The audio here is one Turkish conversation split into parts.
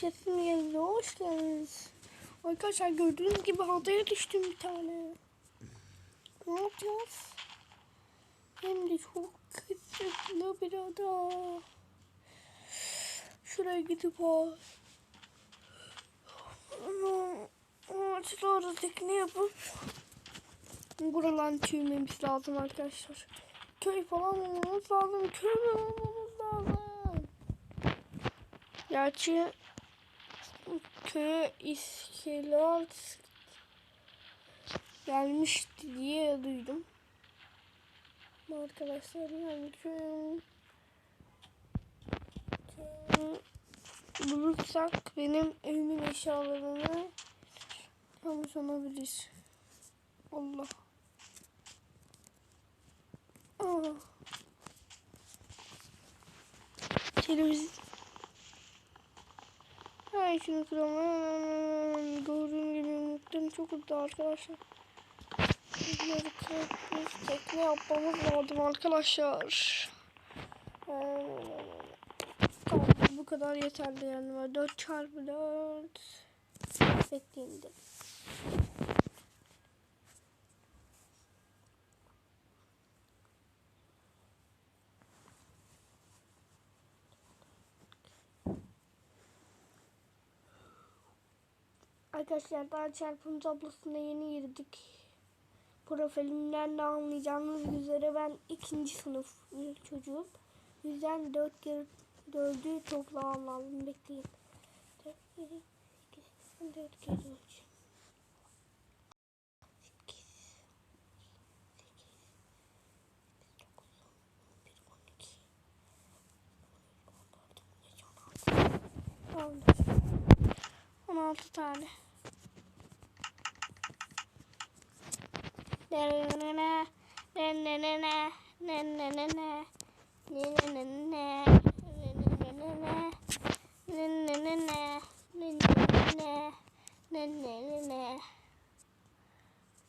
Sizin yerine hoş geldiniz. Arkadaşlar gördüğünüz gibi adaya düştüm bir tane. Ne yapacağız? Hem de çok kısıtlı bir ada. Şuraya gidip al. Ağaçlara tekne yapıp buradan tüymemiz lazım arkadaşlar. Köy falan bulmamız lazım. Köy bulmamız lazım. Gerçi köye iskelet gelmişti diye duydum. Arkadaşlar yani köyün bulursak benim evimin eşyalarını yanlış olabilir. Allah. Aa. Televizyon. Ay şunu kıramam. Gördüğüm gibi yumruklarım çok hızlı arkadaşlar. Bunları kırıp tekne yapmamız lazım arkadaşlar. Tamam bu kadar yeterli yani. Var. 4 çarpı 4 şeklinde. Arkadaşlar daha çarpım tablosuna yeni girdik. Profilimden de anlayacağınız üzere ben ikinci sınıf bir çocuğum. Yüzden dört kere dördü toplamam lazım. Bekleyin. Dört kere sekiz, dört kere üç. Sekiz, dokuz,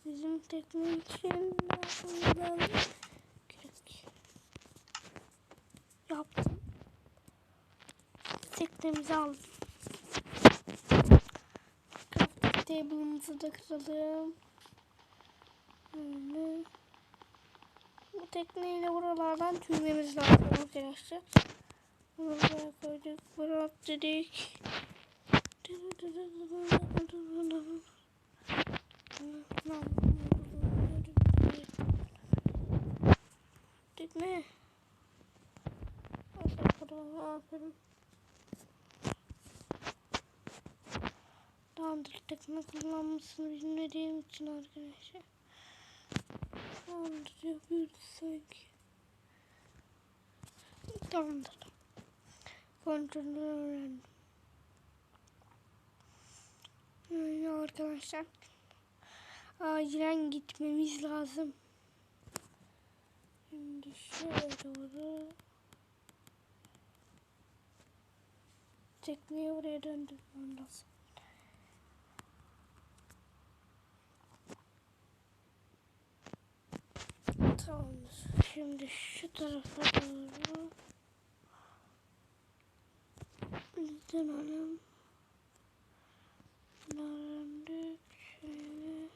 Bizim tekne için. Yaptım. Teknemizi aldım. Table'ımızı da kıralım. Böyle. Bu tekneyle buralardan tüymemiz lazım arkadaşlar. Bunu buraya koyduk. Bırak dedik. Tekne. Aferin. Tamamdır tekne kullanmasını bilmediğim için arkadaşlar. Tamamdır yapıyoruz sanki. Tamamdır. Kontrolü öğrendim. Yani arkadaşlar. Acilen gitmemiz lazım. Şimdi şöyle doğru. Tekneyi oraya döndürmem lazım. Tamamdır. Şimdi şu tarafa doğru dönelim. Döndük. Şöyle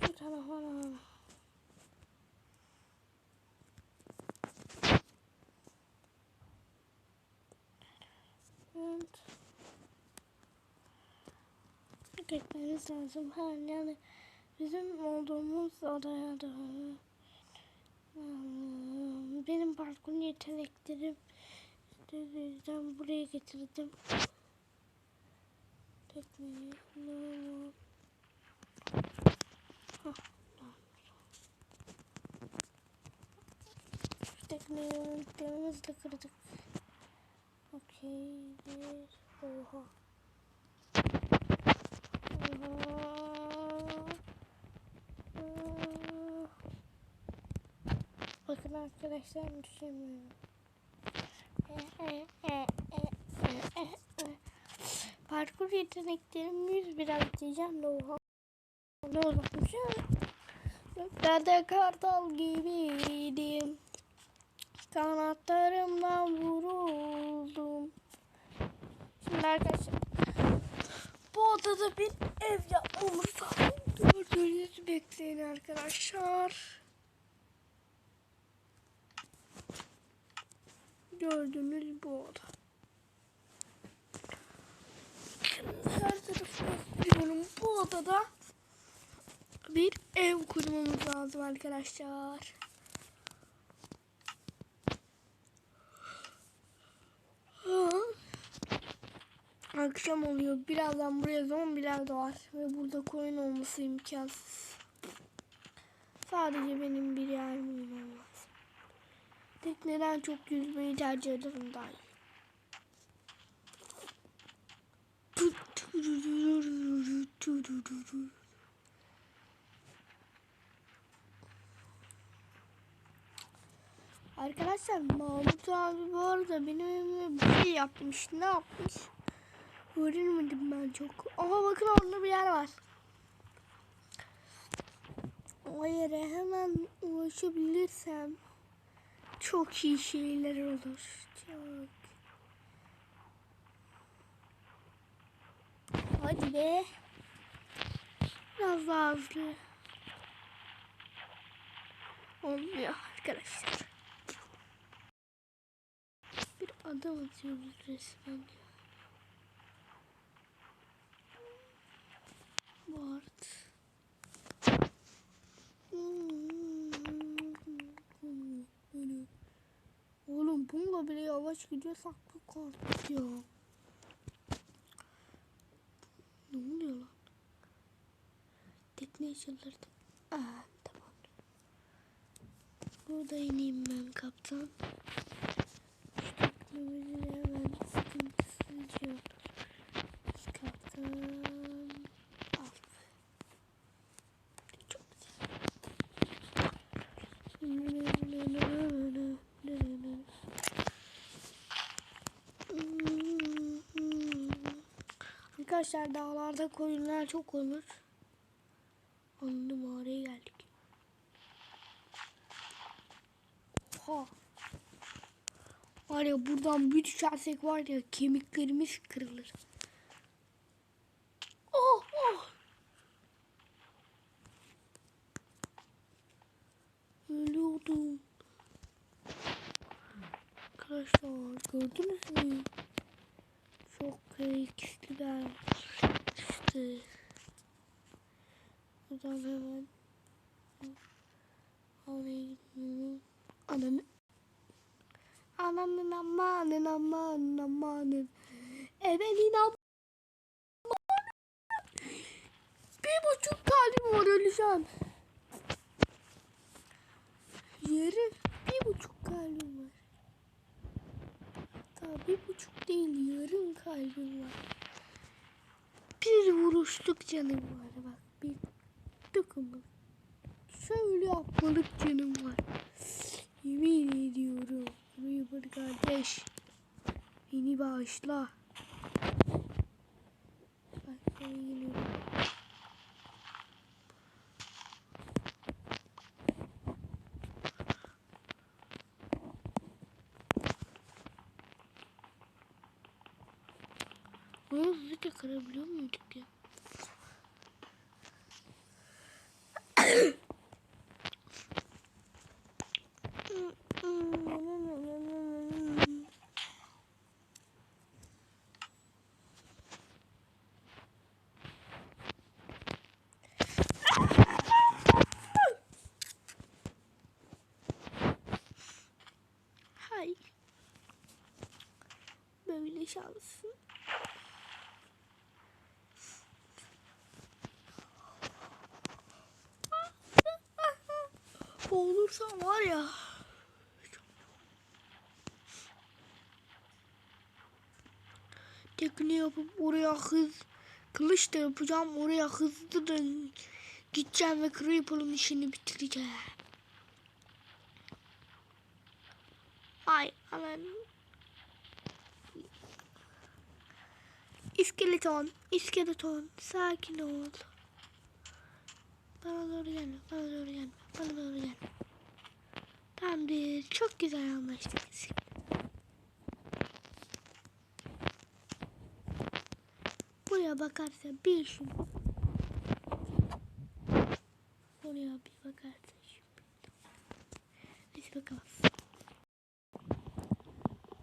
şu tarafa doğru. Evet. Gitmemiz lazım. Ha, yani bizim olduğumuz adaya doğru. Benim balkon yeteneklerim yüzden buraya getirdim. Tekneyi. Tekneyi önlüklerimizi de kırdık. Okey. Oha. Oha. Oha. Bakın arkadaşlar düşemiyorum. Parkur yeteneklerimi 101 atlayacağım da oha. Ne olacakmış ya? Göklerde kartal gibiydim. Kanatlarımdan vuruldum. Şimdi arkadaşlar bu odada bir ev yapmamız lazım. Gördüğünüz bekleyin arkadaşlar. Gördüğünüz bu oda. Her tarafı gösteriyorum. Bu odada bir ev kurmamız lazım arkadaşlar. Akşam oluyor. Birazdan buraya zombiler doğar. Ve burada koyun olması imkansız. Sadece benim bir yerim olmaz. Tekneden çok yüzmeyi tercih ederim daha iyi. Arkadaşlar Mahmut abi bu arada benim bir şey yapmış. Ne yapmış? Öğrenemedim ben çok. Aha bakın orada bir yer var. O yere hemen ulaşabilirsem çok iyi şeyler. Çok. Hadi be. Biraz daha hızlı. Olmuyor arkadaşlar. Bir adam atıyoruz resmen. Bart. Yavaş gidiyorsak bu korkut ya. Ne oluyor lan? Tekneyi çıldırdım. Aa tamam. Burada ineyim ben kaptan. Şu teknemizi de hemen sıkıntısızca kaptan. Al. Çok güzel. Arkadaşlar dağlarda koyunlar çok olur. Anladım mağaraya geldik. Oha. Var ya buradan bir düşersek var ya kemiklerimiz kırılır. Oh oh. Ölüyordum. Arkadaşlar gördünüz mü? Çok gereksizler. İşte. Buradan hemen oraya gidiyorum. Ananı. Ananın amanın amanın amanın. Evelin amanın. Bir buçuk kalbim var öleceğim. Yarı bir buçuk kalbim var. Hatta bir buçuk değil yarım kalbim var. Bir vuruşluk canım var bak. Bir dokunma. Şöyle yapmalık canım var. Yemin ediyorum. Bana kardeş. Beni bağışla. Bak ben geliyorum. Bunu hızlıca kırabiliyor muyduk ya? Hay. Böyle şansın. Boğulursam var ya. Tekne yapıp oraya hız kılıç da yapacağım oraya hızlı da gideceğim ve Creeper'ın işini bitireceğim. Ay aman. İskeleton, iskeleton sakin ol. Bana doğru gelme. Bana doğru gelme. Bana doğru gelme. Tamamdır. Çok güzel anlaştık. Buraya bakarsa bir şu. Oraya bir bakarsa. Neyse bakalım.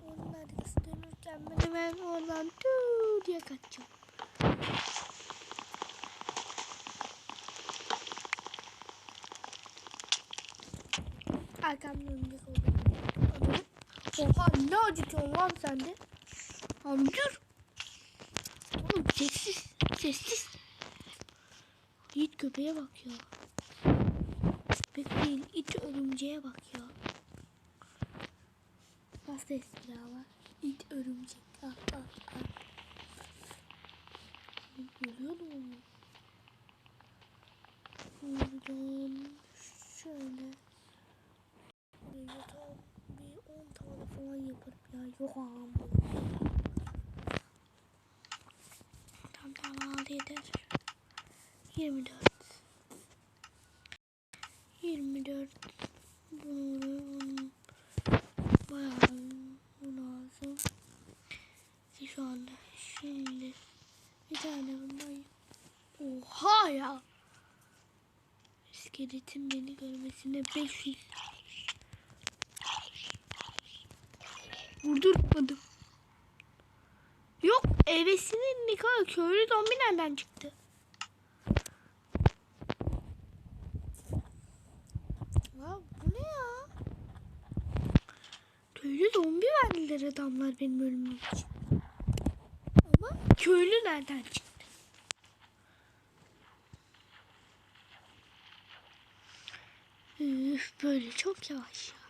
Onun arkası dönürken ben hemen oradan tüü diye kaçacağım. Arkamda örümcek oldu. Oha ne acıtıyorsun lan sen de? Lan dur. Oğlum sessiz. Sessiz. Yiğit köpeğe bak ya. Köpek değil it örümceğe bak ya. Nasıl espri ama. İt örümcek. Ah ah ah. Görüyor musun? Buradan şöyle. Buraya tam bir 10 tane falan Yok ağam. Tam tamam aldı yeter. 24. 24. Bunu bayağı lazım. Şu anda şimdi bir tane bundan Oha ya. İskeletin beni görmesine 500 Vurdurmadım. Yok evesinin kadar köylü zombi nereden çıktı? Ya bu ne ya? Köylü zombi verdiler adamlar benim ölümüm için. Ama köylü nereden çıktı? Üf böyle çok yavaş ya.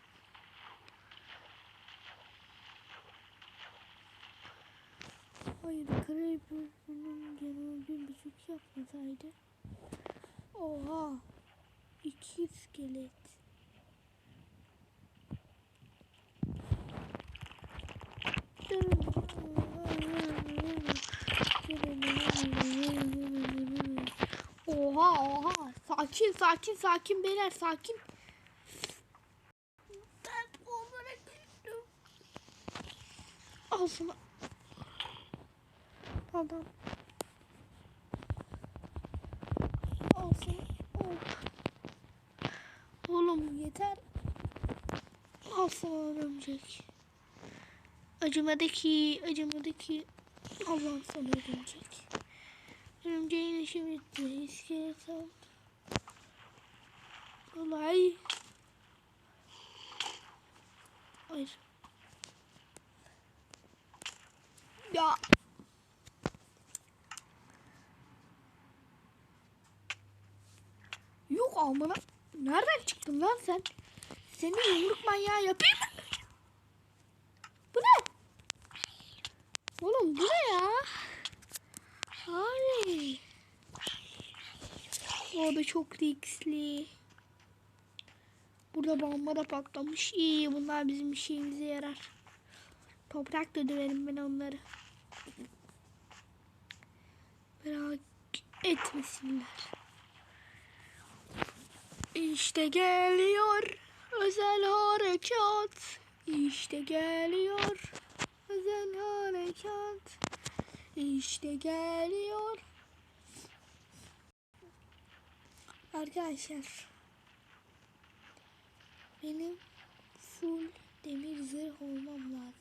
Hayır Creeper'ın genel bir buçuk yapmasaydı. Oha. İki iskelet. Oha oha. Sakin sakin sakin beyler sakin. Ben onlara güldüm. Al sana. Adam. Al. Oğlum yeter. Al sana örümcek. Acımadı ki, acımadı ki. Allah'ım sana örümcek. Örümceğin işi bitti. İskelet al. Kolay. Hayır. Ya. Amına. Nereden çıktın lan sen? Seni yumruk manyağı yapayım mı? Bu ne? Oğlum bu ne ya? Abi. O da çok riskli. Burada bomba da patlamış. İyi bunlar bizim işimize yarar. Toprak da döverim ben onları. Merak etmesinler. İşte geliyor özel harekat. İşte geliyor özel harekat. İşte geliyor. Arkadaşlar benim full demir zırh olmam lazım.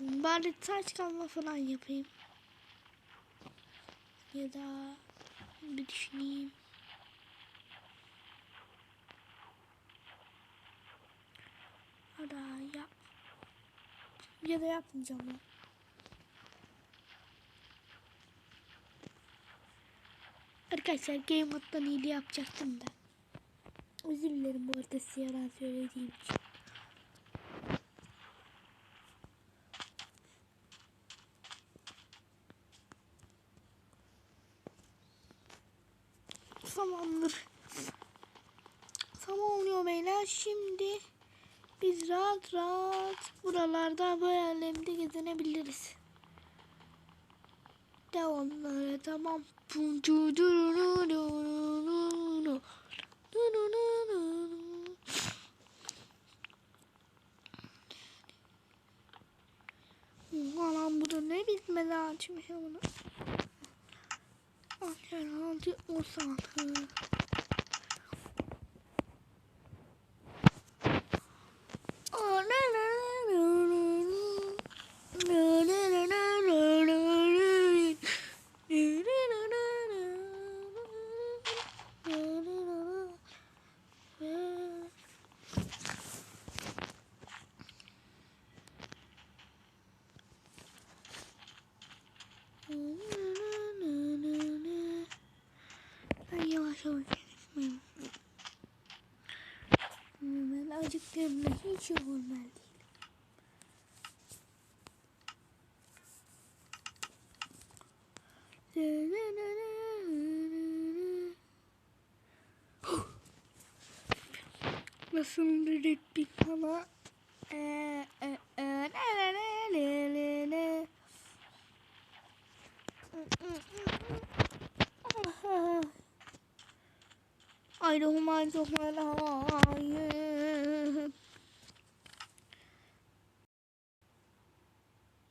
Bari taş kalma falan yapayım. Ya da bir düşüneyim. Ya da yap. Ya da yapmayacağım ben. Arkadaşlar game moddan iyiliği yapacaktım da. Özür dilerim bu arada size yalan söylediğim için. Tamamdır. Tamam oluyor beyler. Şimdi biz rahat rahat buralarda hayalimde gezinebiliriz. De onlara tamam. Aman bu da ne bitmedi açmış ya bunu. Anlıyorum 16 16 Yaşasın bir bana. Ee, e, e, le, le, le, le, le. Ayrılma çok melayım.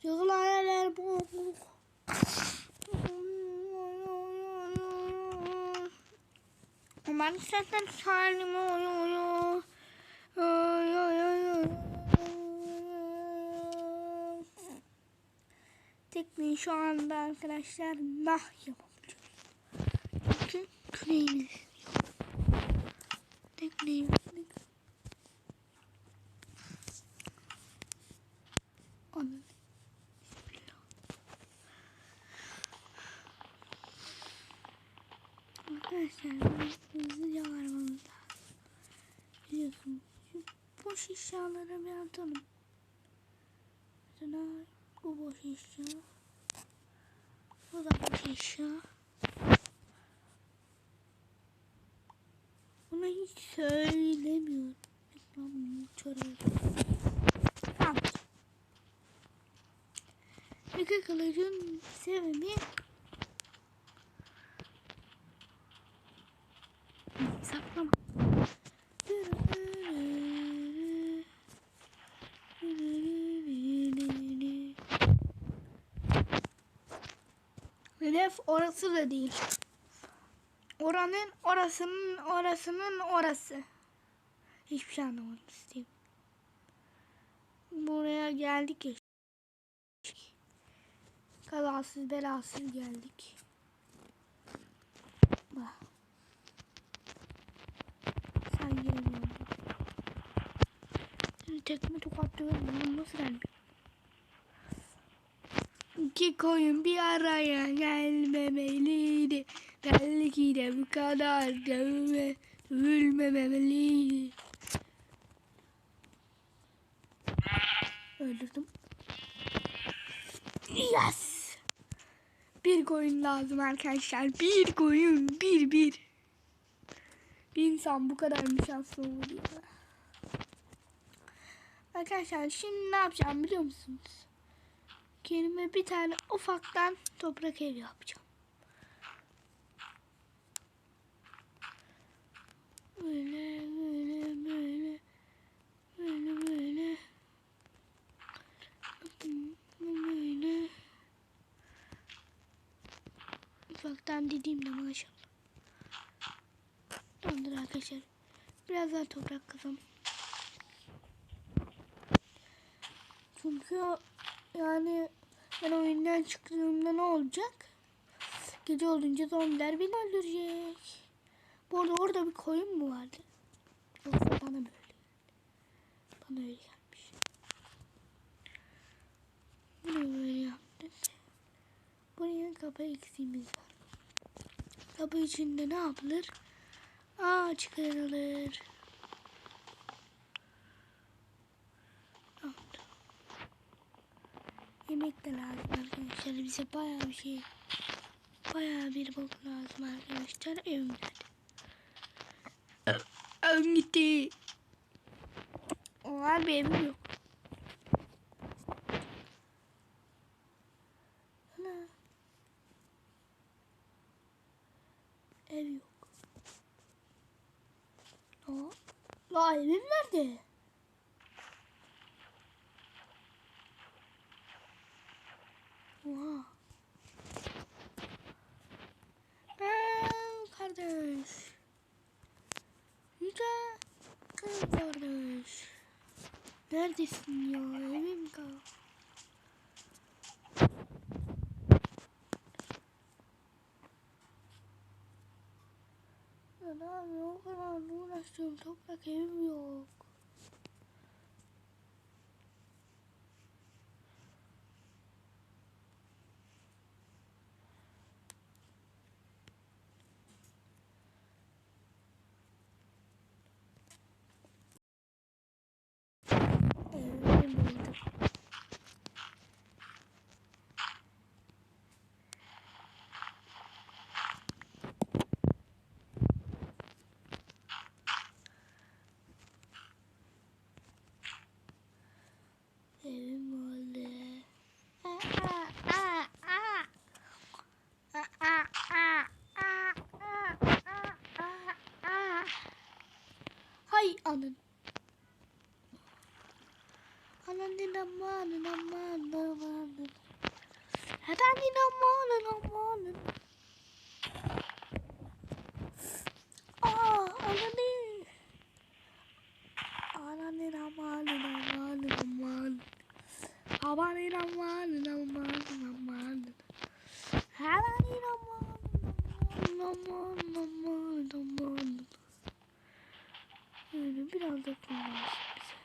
Yıkılan eller boğuluk. Aman senden salim oluyor. Tekneyi şu anda arkadaşlar nah yapamayacağız. Çünkü küreğimiz yok. Eşyaları bir atalım. Mesela bu boş eşya. Bu da boş eşya. Bunu hiç söylemiyorum. Reklam çorabı. Tamam. Yıkı kılıcın sebebi Hedef orası da değil. Oranın orasının orasının orası. Hiçbir şey anlamadım Steve. Buraya geldik ya. Kazasız belasız geldik. Bak. Sen gelmiyorsun. Tekme tokat dövüyorum. Nasıl gelmiyor? İki koyun bir araya gelmemeliydi. Belki de bu kadar dövme, dövülmemeliydi. Öldürdüm. Yes! Bir koyun lazım arkadaşlar. Bir koyun. Bir bir. Bir insan bu kadar mı şanslı olur? Arkadaşlar şimdi ne yapacağım biliyor musunuz? Kendime bir tane ufaktan toprak ev yapacağım. Böyle böyle böyle böyle böyle böyle ufaktan dediğimde maşallah. Tamamdır arkadaşlar. Biraz daha toprak kazalım. Çünkü yani ben oyundan çıktığımda ne olacak? Gece olunca zombiler beni öldürecek. Bu arada orada bir koyun mu vardı? Yoksa bana mı öyle? Bana öyle gelmiş. Bunu böyle yaptık. Buraya kapı eksiğimiz var. Kapı içinde ne yapılır? Aa çıkarılır. Yemek de lazım arkadaşlar. Bize bayağı bir şey bayağı bir bok lazım arkadaşlar. Evim nerede? Evim gitti. Onlar benim yok. Ana. Ev yok. Aa, la evim nerede? Oha. Aa, kardeş. Yüce kız kardeş. Neredesin ya? Evim kal. Ya ne yapayım? O kadar uğraşıyorum. Toprak evim yok. Evim buldum. Evim oldu. Aa, aa, aa. Aa, aa, aa, aa, aa, aa, aa. Hay anın. Ananın amanın amanın amanın. Ananın amanın amanın. Aa ananın. Ananın amanın amanın amanın. Amanın amanın amanın amanın. Ananın amanın amanın amanın amanın. Öyle biraz da kullanmış bize.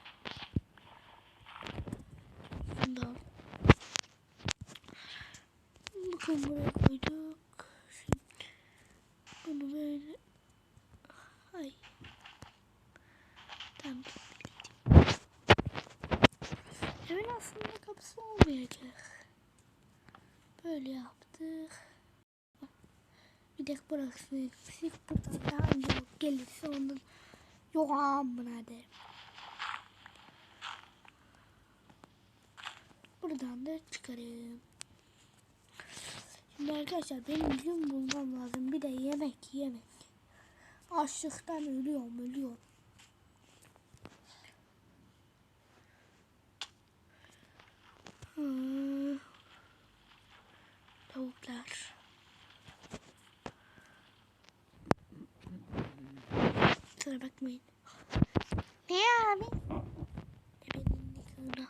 Bundan. Bakın buraya koyduk. Şimdi bunu böyle. Ay. Tamam. Evin aslında kapısı olmayacak. Böyle yaptık. Burası eksik. Buradan daha önce. Gelirse onun yok amına derim. Buradan da çıkarım. Şimdi arkadaşlar benim gün bulmam lazım. Bir de yemek yemek. Açlıktan ölüyorum ölüyorum. Hmm. Tavuklar. Kusura bakmayın. Ne abi? Bebeğin nikahına.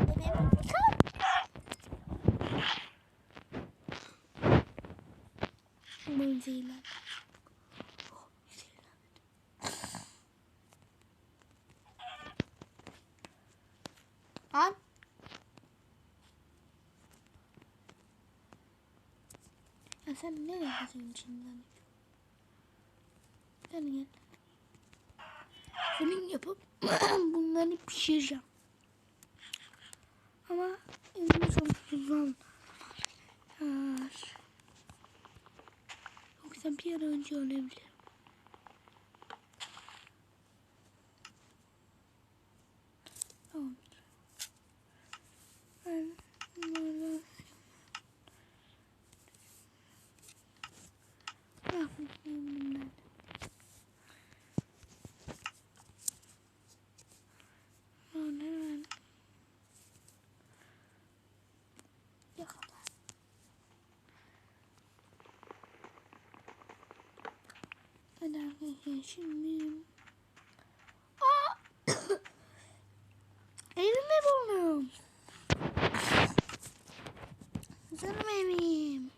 Bebeğin nikahı. Zehirlenmedim. An. Ya sen ne yapıyorsun içinden? Gel gel. Yapıp bunları pişireceğim. Ama elimi çok uzun. Yoksa bir an önce ölebilirim. Tamam. Ben bunları ne yapayım bunları? Yani ben yakala. Hadi arkadaşlar şimdi Aa! Evimi buldum. Evim.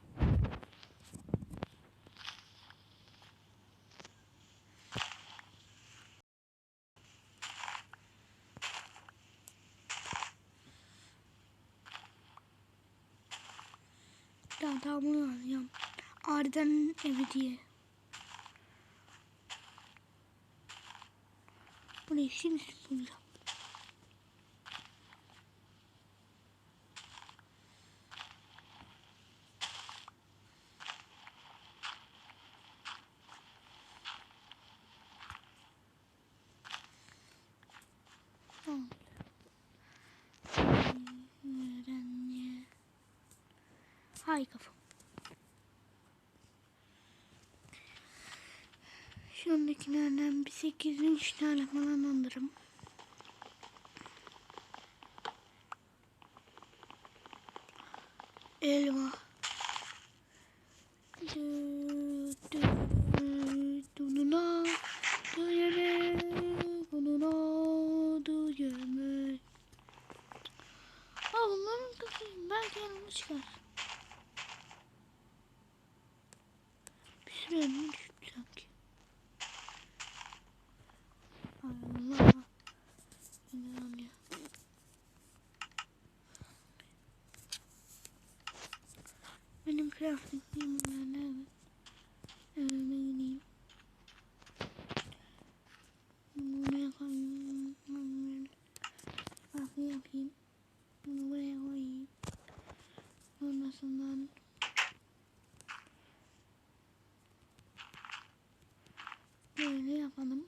Daha daha bunu arayacağım. Arda'nın evi diye. Bulacağım. Tamam. Öğrenci. Hay kafam. Şu andakilerden bir 8 3 tane falan alırım. Elma. Du- du- Dununa, duyere, dununa, duyere. Al bunların kızıyım. Belki elma çıkar. Bir sürü elma düştü sanki. Allah. İnan ya. Benim crafting'im nerede? Evime gideyim. Buraya koyayım. Bakı yapayım. Bunu buraya koyayım. Sonrasından böyle yapalım.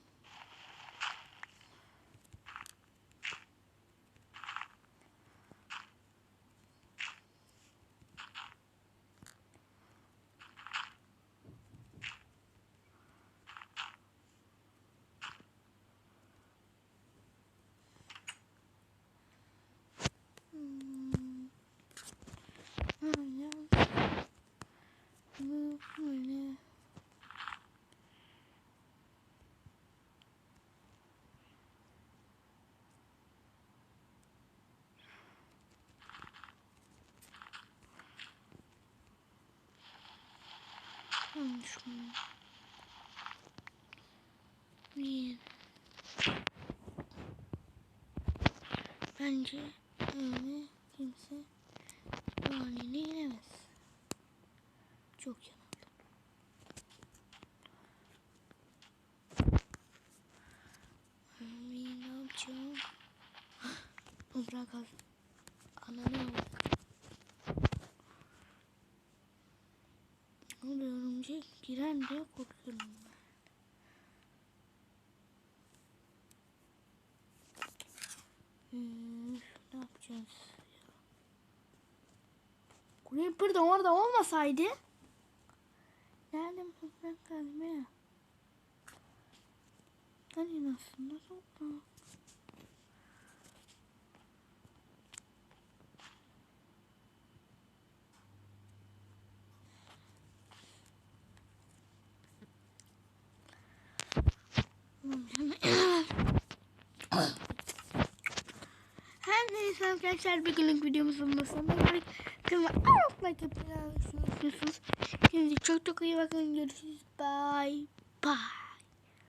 Hmm. Böyle. Bu böyle. Yanlış mı? Bir. Bence öyle kimse bu haline giremez. Çok yanıldım. Abi ne yapacağım? Toprak al. Ananı al. Ne oluyor Girer diye korkuyorum ben. Üf, ne yapacağız ya? Creeper de orada olmasaydı. Bu toprak kalbi? Hani aslında toprak. Her neyse arkadaşlar bir günlük videomuzun sonuna geldik. Kanalıma abone olmayı unutmuyorsunuz. Kendinize çok çok iyi bakın. Görüşürüz. Bye. Bye.